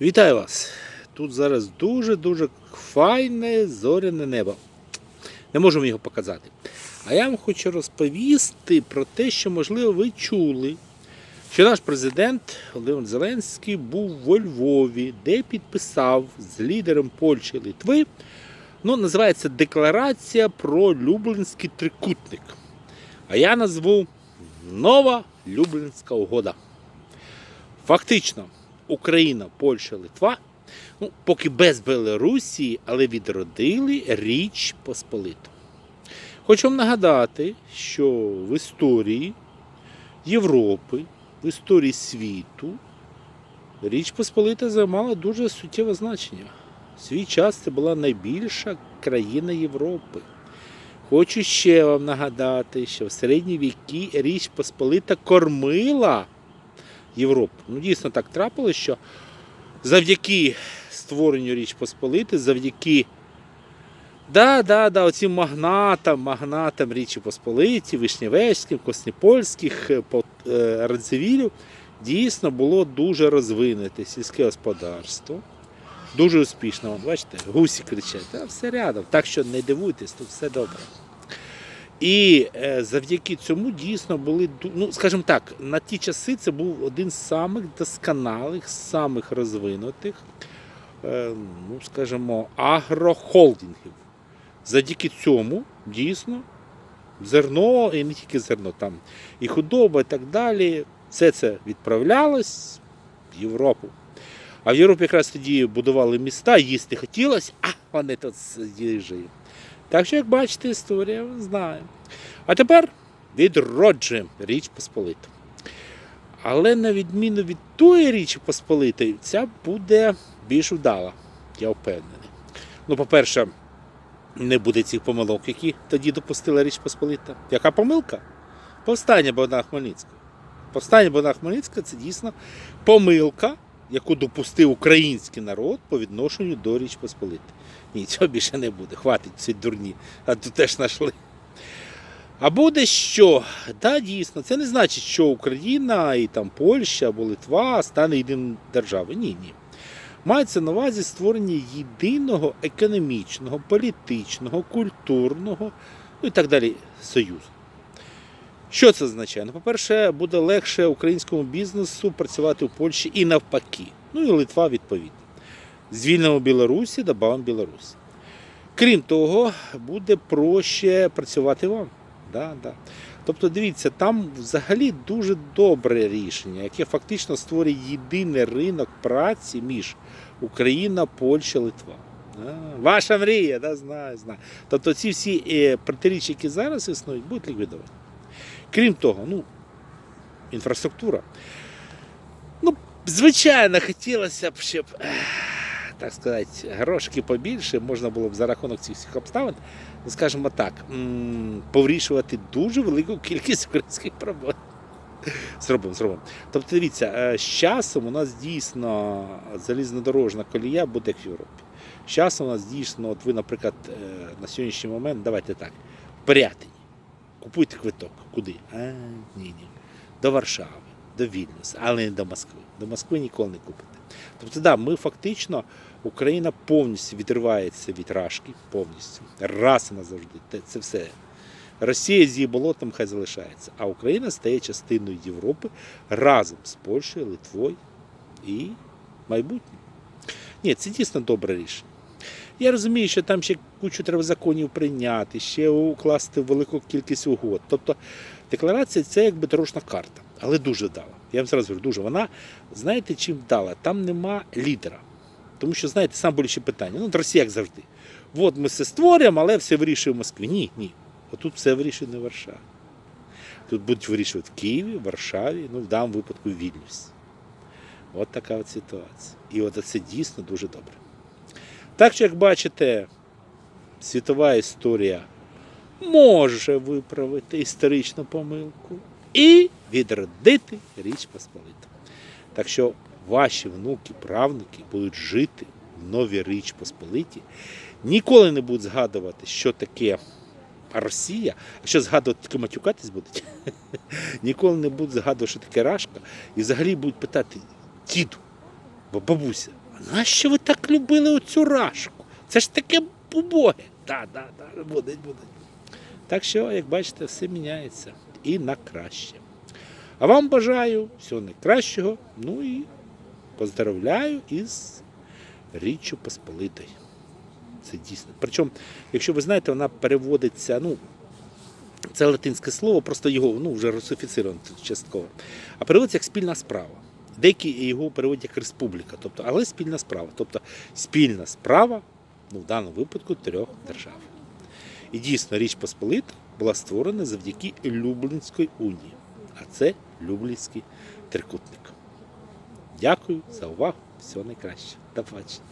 Вітаю вас! Тут зараз дуже-дуже файне зоряне небо. Не можемо його показати. А я вам хочу розповісти про те, що, можливо, ви чули, що наш президент Володимир Зеленський був во Львові, де підписав з лідером Польщі Литви. Ну, називається Декларація про Люблінський трикутник. А я назву Нова Люблінська угода. Фактично, Україна, Польща, Литва, ну, поки без Білорусі, але відродили Річ Посполиту. Хочу вам нагадати, що в історії Європи, в історії світу Річ Посполита займала дуже суттєве значення. В свій час це була найбільша країна Європи. Хочу ще вам нагадати, що в середні віки Річ Посполита кормила Європу. Ну, дійсно так трапилося, що завдяки створенню Річ Посполити, завдяки да, да, да, оцим магнатам, магнатам Річі Посполиті, Вишневецьким, Косніпольських, е, е, Радзивілів, дійсно було дуже розвинуте сільське господарство. Дуже успішно. Бачите, гусі кричать, а все рядом. Так що не дивуйтесь, тут все добре. І е, завдяки цьому дійсно були, ну скажімо так, на ті часи це був один з самих досконалих, самих розвинутих, е, ну скажімо, агрохолдингів. Завдяки цьому дійсно зерно, і не тільки зерно, там і худоба, і так далі, все це відправлялось в Європу. А в Європі якраз тоді будували міста, їсти хотілося, а вони тут сиділи живі. Так що, як бачите, історія знає. А тепер відроджуємо Річ Посполиту. Але на відміну від тої Річі Посполитої, ця буде більш вдала, я впевнений. Ну, по-перше, не буде цих помилок, які тоді допустила Річ Посполита. Яка помилка? Повстання Богдана Хмельницького. Повстання Богдана Хмельницького це дійсно помилка, яку допустив український народ по відношенню до Річ Посполити. Ні, цього більше не буде. Хватить ці дурні, а тут теж знайшли. А буде що? Да, дійсно, це не значить, що Україна і там Польща або Литва стане єдиною державою. Ні, ні. Мається на увазі створення єдиного економічного, політичного, культурного ну і так далі союзу. Що це означає? Ну, по-перше, буде легше українському бізнесу працювати у Польщі і навпаки. Ну і Литва відповідно. Звільнимо Білорусі, додамо Білорусі. Крім того, буде проще працювати вам. Да, да. Тобто, дивіться, там взагалі дуже добре рішення, яке фактично створює єдиний ринок праці між Україна, Польща, Литва. А, ваша мрія, да, знаю, знаю. Тобто ці всі е, протиріччя, які зараз існують, будуть ліквідовані. Крім того, ну, інфраструктура. Ну, звичайно, хотілося б, щоб, так сказати, грошки побільше можна було б за рахунок цих всіх обставин, ну, скажімо так, м, повирішувати дуже велику кількість українських проблем. Зробимо, зробимо. Тобто, дивіться, е, з часом у нас дійсно залізнодорожна колія буде в Європі. З часом у нас дійсно, от ви, наприклад, е, на сьогоднішній момент, давайте так, в Пирятині. Купуйте квиток. Куди? А, ні, ні. До Варшави, до Вільнюса, але не до Москви. До Москви ніколи не купите. Тобто, да, ми фактично, Україна повністю відривається від рашки, повністю. Раз і назавжди. Це все. Росія з її болотом хай залишається, а Україна стає частиною Європи разом з Польщею, Литвою і майбутнім. Ні, це дійсно добре рішення. Я розумію, що там ще кучу треба законів прийняти, ще укласти велику кількість угод. Тобто декларація це якби дорожна карта, але дуже вдала. Я вам зразу говорю, дуже вона, знаєте, чим вдала? Там нема лідера. Тому що, знаєте, сам болюче питання. Ну, Росія як завжди. От ми все створюємо, але все вирішує в Москві. Ні, ні. Отут все вирішує не в Варшаві. Тут будуть вирішувати в Києві, Варшаві, ну в даному випадку в Вільнюсі. От така от ситуація. І от це дійсно дуже добре. Так що, як бачите, світова історія може виправити історичну помилку і відродити Річ Посполиту. Так що ваші внуки, правнуки будуть жити в новій Річ Посполиті, ніколи не будуть згадувати, що таке Росія, а що згадувати, тільки матюкатись будуть, ніколи не будуть згадувати, що таке Рашка, і взагалі будуть питати діду, бабуся, а нащо ви так любили оцю рашку? Це ж таке убоге. Так, так, так, буде, буде. Так що, як бачите, все міняється і на краще. А вам бажаю всього найкращого. Ну і поздравляю із Річчю Посполитою. Це дійсно. Причому, якщо ви знаєте, вона переводиться, ну, це латинське слово, просто його ну, вже русифіцировано частково. А переводиться як спільна справа. Деякі його переводять як республіка, тобто, але спільна справа. Тобто спільна справа, ну, в даному випадку, трьох держав. І дійсно Річ Посполита була створена завдяки Люблінської унії. А це Люблінський трикутник. Дякую за увагу. Всього найкраще. До побачення.